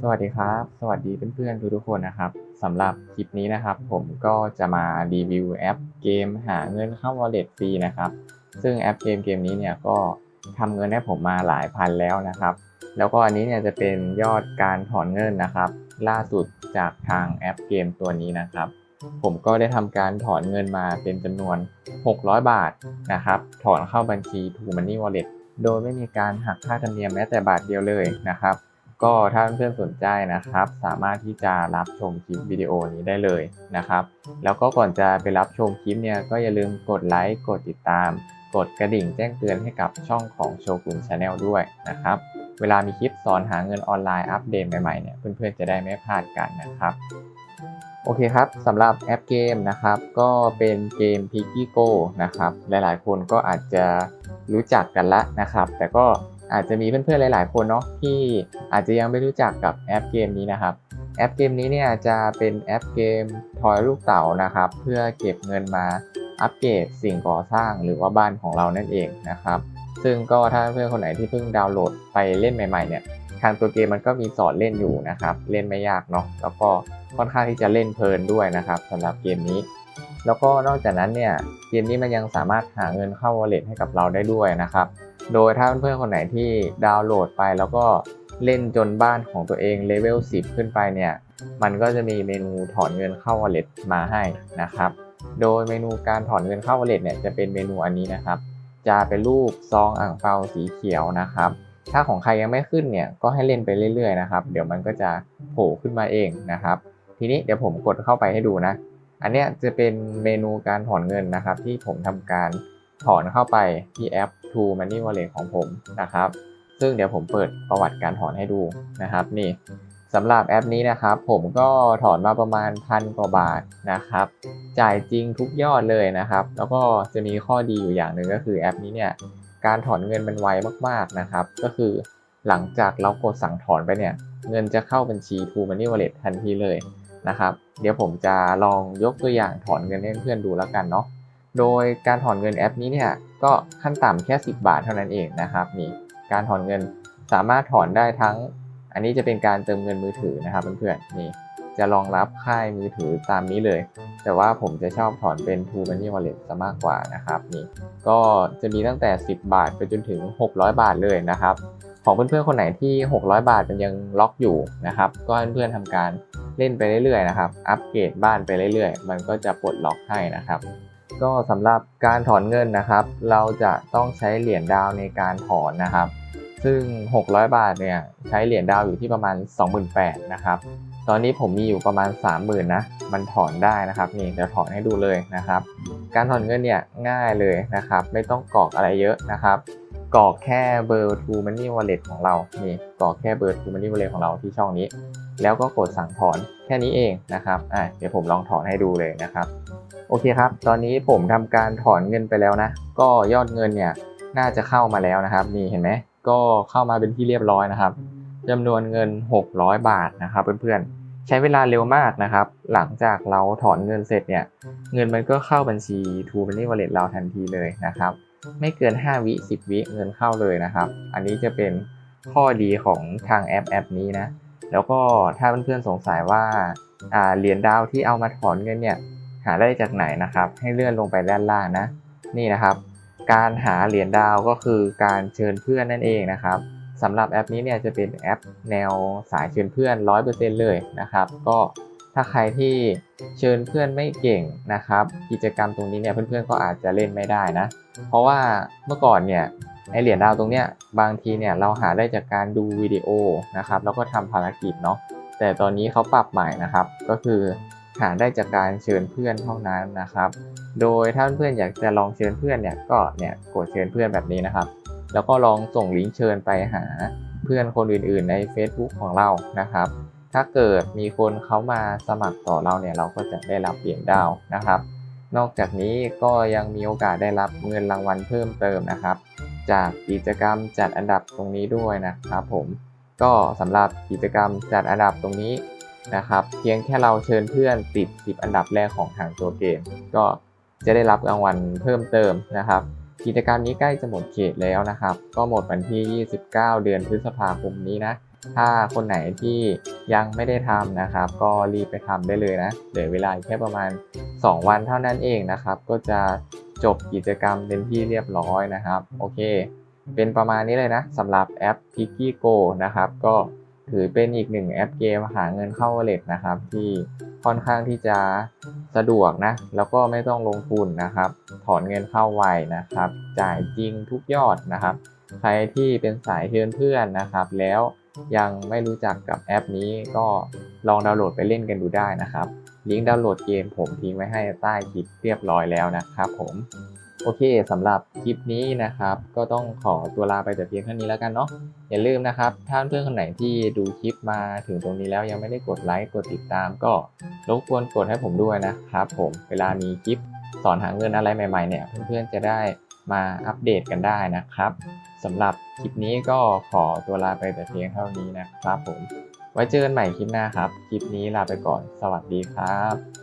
สวัสดีครับ สวัสดีเพื่อนๆทุกๆคนนะครับสำหรับคลิปนี้นะครับ ผมก็จะมารีวิวแอปเกมหาเงินเข้า wallet ฟรีนะครับ ซึ่งแอปเกมเกมนี้เนี่ยก็ทำเงินให้ผมมาหลายพันแล้วนะครับ แล้วก็อันนี้เนี่ยจะเป็นยอดการถอนเงินนะครับ ล่าสุดจากทางแอปเกมตัวนี้นะครับ ผมก็ได้ทำการถอนเงินมาเป็นจำนวน 600 บาทนะครับ ถอนเข้าบัญชี True Money Wallet โดยไม่มีการหักค่าธรรมเนียมแม้แต่บาทเดียวเลยนะครับ ก็ถ้าเพื่อนๆสนใจนะครับ สามารถที่จะรับชมคลิปวิดีโอนี้ได้เลยนะครับ แล้วก็ก่อนจะไปรับชมคลิปเนี่ยก็อย่าลืมกดไลค์กดติดตาม กดกระดิ่งแจ้งเตือนให้กับช่องของโชกุนชาแนลด้วยนะครับ เวลามีคลิปสอนหาเงินออนไลน์อัปเดตใหม่ๆเนี่ยเพื่อนๆจะได้ไม่พลาดกันนะครับโอเคครับสำหรับแอปเกมนะครับ ก็เป็นเกม p i g g y Go นะครับ หลายๆ คนก็อาจจะรู้จักกันละนะครับ แต่ก็ อาจจะมีเพื่อนๆหลาย ๆ คนเนาะที่อาจจะยังไม่รู้จักกับแอปเกมนี้นะครับ แอปเกมนี้เนี่ยจะเป็นแอปเกมทอยลูกเต๋านะครับ เพื่อเก็บเงินมาอัปเกรดสิ่งก่อสร้างหรือว่าบ้านของเรานั่นเองนะครับ ซึ่งก็ถ้าเพื่อนคนไหนที่เพิ่งดาวน์โหลดไปเล่นใหม่ ๆ เนี่ยทางตัวเกมมันก็มีสอนเล่นอยู่นะครับ เล่นไม่ยากเนาะแล้วก็ค่อนข้างที่จะเล่นเพลินด้วยนะครับสำหรับเกมนี้ แล้วก็นอกจากนั้นเนี่ยเกมนี้มันยังสามารถหาเงินเข้า wallet ให้กับเราได้ด้วยนะครับ โดยถ้าเพื่อนๆคนไหนที่ดาวน์โหลดไปแล้วก็เล่นจนบ้านของตัวเองเลเวล 10 ขึ้นไปเนี่ย มันก็จะมีเมนูถอนเงินเข้า wallet มาให้นะครับ โดยเมนูการถอนเงินเข้า wallet เนี่ยจะเป็นเมนูอันนี้นะครับ จะเป็นรูปซองอ่างเปาสีเขียวนะครับ ถ้าของใครยังไม่ขึ้นเนี่ยก็ให้เล่นไปเรื่อยๆนะครับ เดี๋ยวมันก็จะโผล่ขึ้นมาเองนะครับ ทีนี้เดี๋ยวผมกดเข้าไปให้ดูนะ อันเนี้ยจะเป็นเมนูการถอนเงินนะครับ ที่ผมทำการ ถอนเข้าไปที่แอป True Money Wallet ของผมนะครับ ซึ่งเดี๋ยวผมเปิดประวัติการถอนให้ดูนะครับนี่สำหรับแอปนี้นะครับ ผมก็ถอนมาประมาณพันกว่าบาทนะครับ จ่ายจริงทุกยอดเลยนะครับ แล้วก็จะมีข้อดีอยู่อย่างหนึ่งก็คือแอปนี้เนี่ยการถอนเงินมันไวมากๆนะครับ ก็คือหลังจากเรากดสั่งถอนไปเนี่ย เงินจะเข้าบัญชี True Money Wallet ทันทีเลยนะครับ เดี๋ยวผมจะลองยกตัวอย่างถอนเงินให้เพื่อนดูแล้วกันเนาะ โดยการถอนเงินแอปนี้เนี่ยก็ขั้นต่ำแค่ 10 บาทเท่านั้นเองนะครับนี่การถอนเงินสามารถถอนได้ทั้ง อันนี้จะเป็นการเติมเงินมือถือนะครับเพื่อนๆนี่จะรองรับค่ายมือถือตามนี้เลย แต่ว่าผมจะชอบถอนเป็น True Money Wallet ซะมากกว่านะครับนี่ก็จะมีตั้งแต่ 10 บาทไปจนถึง 600 บาทเลยนะครับ ของเพื่อนๆคนไหนที่ 600 บาทมันยังล็อกอยู่นะครับ ก็เพื่อนๆทำการเล่นไปเรื่อยๆนะครับ อัปเกรดบ้านไปเรื่อยๆ มันก็จะปลดล็อกให้นะครับ ก็สำหรับการถอนเงินนะครับ เราจะต้องใช้เหรียญดาวในการถอนนะครับ ซึ่ง 600 บาทเนี่ยใช้เหรียญดาวอยู่ที่ประมาณ 28,000นะครับ ตอนนี้ผมมีอยู่ประมาณ 30,000นะมันถอนได้นะครับนี่เดี๋ยวถอนให้ดูเลยนะครับ การถอนเงินเนี่ยง่ายเลยนะครับ ไม่ต้องกรอกอะไรเยอะนะครับกรอกแค่เบอร์ True Money Wallet ของเรา นี่กรอกแค่เบอร์ True Money Wallet ของเราที่ช่องนี้ แล้วก็กดสั่งถอนแค่นี้เองนะครับ อะเดี๋ยวผมลองถอนให้ดูเลยนะครับ โอเคครับ ตอนนี้ผมทำการถอนเงินไปแล้วนะ ก็ยอดเงินเนี่ยน่าจะเข้ามาแล้วนะครับ นี่เห็นไหม ก็เข้ามาเป็นที่เรียบร้อยนะครับจำนวนเงิน 600 บาทนะครับเพื่อนๆ ใช้เวลาเร็วมากนะครับ หลังจากเราถอนเงินเสร็จเนี่ย เงินมันก็เข้าบัญชี True Money Wallet เราทันทีเลยนะครับ ไม่เกิน 5 วิ 10 วิเงินเข้าเลยนะครับ อันนี้จะเป็นข้อดีของทางแอปแอปนี้นะ แล้วก็ถ้าเพื่อนๆสงสัยว่าอ่าเหรียญดาวที่เอามาถอนเงินเนี่ย หาได้จากไหนนะครับ ให้เลื่อนลงไปด้านล่างนะ นี่นะครับ การหาเหรียญดาวก็คือการเชิญเพื่อนนั่นเองนะครับสำหรับแอปนี้เนี่ยจะเป็นแอปแนวสายเชิญเพื่อน 100%เลยนะครับ ก็ถ้าใครที่เชิญเพื่อนไม่เก่งนะครับ กิจกรรมตรงนี้เนี่ยเพื่อนๆก็อาจจะเล่นไม่ได้นะ เพราะว่าเมื่อก่อนเนี่ยไอเหรียญดาวตรงเนี้ยบางทีเนี่ยเราหาได้จากการดูวิดีโอนะครับแล้วก็ทำภารกิจเนาะแต่ตอนนี้เขาปรับใหม่นะครับ ก็คือ หาได้จากการเชิญเพื่อนเท่านั้นนะครับ โดยถ้าเพื่อนอยากจะลองเชิญเพื่อนเนี่ยก็เนี่ยกดเชิญเพื่อนแบบนี้นะครับ แล้วก็ลองส่งลิงก์เชิญไปหาเพื่อนคนอื่นๆ ใน Facebook ของเรานะครับ ถ้าเกิดมีคนเขามาสมัครต่อเราเนี่ยเราก็จะได้รับเหรียญดาวนะครับ นอกจากนี้ก็ยังมีโอกาสได้รับเงินรางวัลเพิ่มเติมนะครับ จากกิจกรรมจัดอันดับตรงนี้ด้วยนะครับผมก็สำหรับกิจกรรมจัดอันดับตรงนี้ นะครับ เพียงแค่เราเชิญเพื่อนติด 10 อันดับแรกของทางตัวเกม ก็จะได้รับรางวัลเพิ่มเติมนะครับ กิจกรรมนี้ใกล้จะหมดเขตแล้วนะครับ ก็หมดวันที่ 29 เดือนพฤษภาคมนี้นะถ้าคนไหนที่ยังไม่ได้ทำนะครับ ก็รีบไปทำได้เลยนะเหลือเวลาแค่ประมาณ 2 วันเท่านั้นเองนะครับ ก็จะจบกิจกรรมเป็นที่เรียบร้อยนะครับ โอเค เป็นประมาณนี้เลยนะสำหรับแอป p i k y Go นะครับ ก็ ถือเป็นอีกหนึ่งแอปเกมหาเงินเข้า wallet นะครับ ที่ค่อนข้างที่จะสะดวกนะ แล้วก็ไม่ต้องลงทุนนะครับ ถอนเงินเข้าไวนะครับ จ่ายจริงทุกยอดนะครับ ใครที่เป็นสายเพื่อนเพื่อนนะครับ แล้วยังไม่รู้จักกับแอปนี้ก็ลองดาวน์โหลดไปเล่นกันดูได้นะครับ ลิงก์ดาวน์โหลดเกมผมทิ้งไว้ให้ใต้คลิปเรียบร้อยแล้วนะครับผม โอเคสำหรับคลิปนี้นะครับ ก็ต้องขอตัวลาไปแต่เพียงเท่านี้แล้วกันเนาะอย่าลืมนะครับ ถ้าเพื่อนคนไหนที่ดูคลิปมาถึงตรงนี้แล้วยังไม่ได้กดไลค์กดติดตาม ก็รบกวนกดให้ผมด้วยนะครับ ผมเวลามีคลิปสอนหาเงินอะไรใหม่ๆเนี่ย เพื่อนๆจะได้มาอัปเดตกันได้นะครับสำหรับคลิปนี้ก็ขอตัวลาไปแต่เพียงเท่านี้นะครับผม ไว้เจอกันใหม่คลิปหน้าครับ คลิปนี้ลาไปก่อน สวัสดีครับ